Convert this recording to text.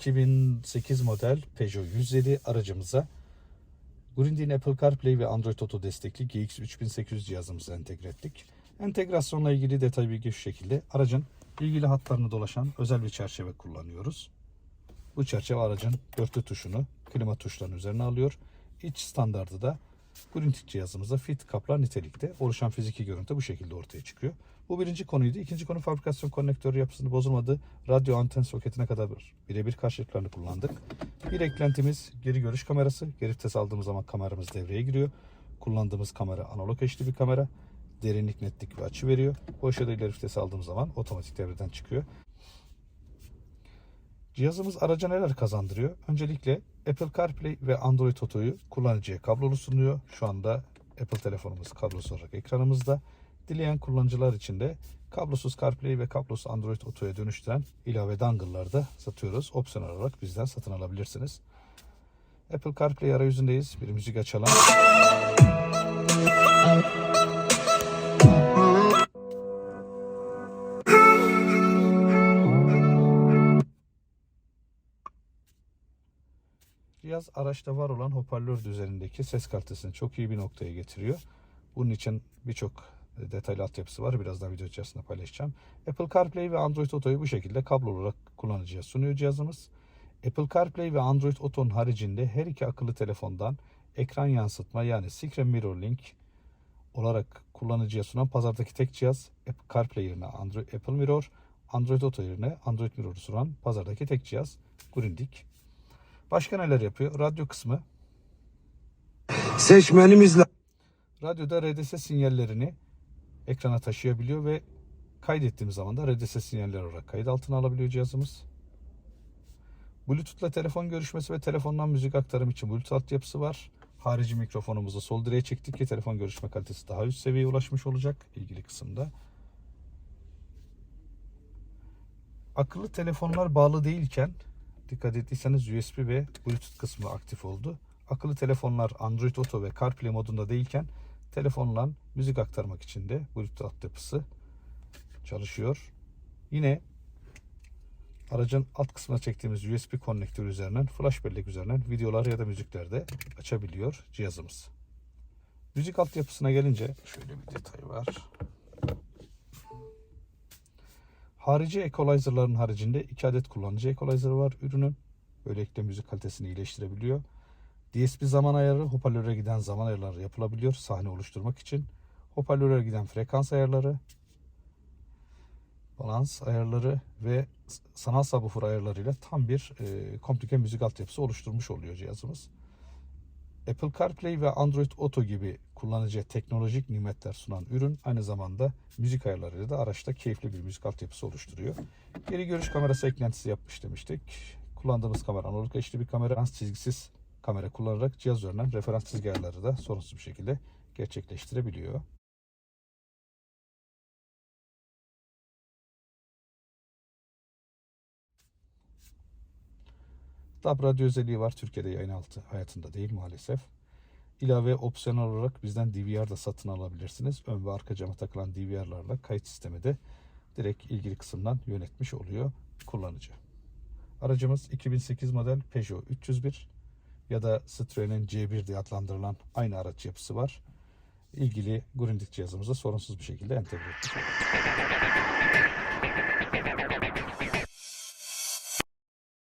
2008 model Peugeot 107 aracımıza Grundig'in Apple CarPlay ve Android Auto destekli GX3800 cihazımızı entegre ettik. Entegrasyonla ilgili detay bilgi şu şekilde. Aracın ilgili hatlarını dolaşan özel bir çerçeve kullanıyoruz. Bu çerçeve aracın dörtlü tuşunu klima tuşlarının üzerine alıyor. İç standardı da Grundig cihazımızda fit kaplar nitelikte. Oluşan fiziki görüntü bu şekilde ortaya çıkıyor. Bu birinci konuydu. İkinci konu fabrikasyon konnektörü yapısını bozulmadı. Radyo anten soketine kadar birebir karşılıklarını kullandık. Bir eklentimiz geri görüş kamerası. Geri vites aldığımız zaman kameramız devreye giriyor. Kullandığımız kamera analog HD bir kamera. Derinlik, netlik ve açı veriyor. Bu aşağıda ileri vites aldığımız zaman otomatik devreden çıkıyor. Cihazımız araca neler kazandırıyor? Öncelikle Apple CarPlay ve Android Auto'yu kullanıcıya kablolu sunuyor. Şu anda Apple telefonumuz kablosuz olarak ekranımızda. Dileyen kullanıcılar için de kablosuz CarPlay ve kablosuz Android Auto'ya dönüştüren ilave dongle'ları da satıyoruz. Opsiyonel olarak bizden satın alabilirsiniz. Apple CarPlay arayüzündeyiz. Bir müzik açalım. Cihaz araçta var olan hoparlör düzenindeki ses kalitesini çok iyi bir noktaya getiriyor. Bunun için birçok e, detaylı altyapısı var. Birazdan video içerisinde paylaşacağım. Apple CarPlay ve Android Auto'yu bu şekilde kablo olarak kullanıcıya sunuyor cihazımız. Apple CarPlay ve Android Auto'nun haricinde her iki akıllı telefondan ekran yansıtma yani Screen Mirror Link olarak kullanıcıya sunan pazardaki tek cihaz Apple CarPlay yerine Android, Apple Mirror, Android Auto yerine Android Mirror'u sunan pazardaki tek cihaz Grundig. Başka neler yapıyor? Radyo kısmı. Seçmenimizle Radyoda RDS sinyallerini ekrana taşıyabiliyor ve kaydettiğimiz zaman da RDS sinyaller olarak kayıt altına alabiliyor cihazımız. Bluetooth'la telefon görüşmesi ve telefondan müzik aktarım için Bluetooth altyapısı var. Harici mikrofonumuzu sol direğe çektik ki telefon görüşme kalitesi daha üst seviyeye ulaşmış olacak ilgili kısımda. Akıllı telefonlar bağlı değilken dikkat ettiyseniz USB ve Bluetooth kısmı aktif oldu. Akıllı telefonlar Android Auto ve CarPlay modunda değilken telefonla müzik aktarmak için de Bluetooth altyapısı çalışıyor. Yine aracın alt kısmına çektiğimiz USB konnektör üzerinden flash bellek üzerinden videolar ya da müzikler de açabiliyor cihazımız. Müzik altyapısına gelince şöyle bir detay var. Harici equalizer'ların haricinde iki adet kullanıcı equalizer var ürünün. Böylelikle müzik kalitesini iyileştirebiliyor. DSP zaman ayarı, hoparlöre giden zaman ayarları yapılabiliyor sahne oluşturmak için. Hoparlöre giden frekans ayarları, balans ayarları ve sanal subwoofer ayarlarıyla tam bir e, komplike müzik altyapısı oluşturmuş oluyor cihazımız. Apple CarPlay ve Android Auto gibi kullanıcıya teknolojik nimetler sunan ürün aynı zamanda müzik ayarlarıyla da araçta keyifli bir müzik altyapısı oluşturuyor. Geri görüş kamerası eklentisi yapmış demiştik. Kullandığımız kamera analog HD bir kamera, referans çizgisiz kamera kullanarak cihaz üzerinden referans çizgi ayarları da sorunsuz bir şekilde gerçekleştirebiliyor. DAB radyo özelliği var. Türkiye'de yayın altı hayatında değil maalesef. İlave opsiyonel olarak bizden DVR da satın alabilirsiniz. Ön ve arka cama takılan DVR'larla kayıt sistemi de direkt ilgili kısımdan yönetmiş oluyor kullanıcı. Aracımız 2008 model Peugeot 301 ya da Citroen'in C1 diye adlandırılan aynı araç yapısı var. İlgili Grundig cihazımıza sorunsuz bir şekilde entegre ettik.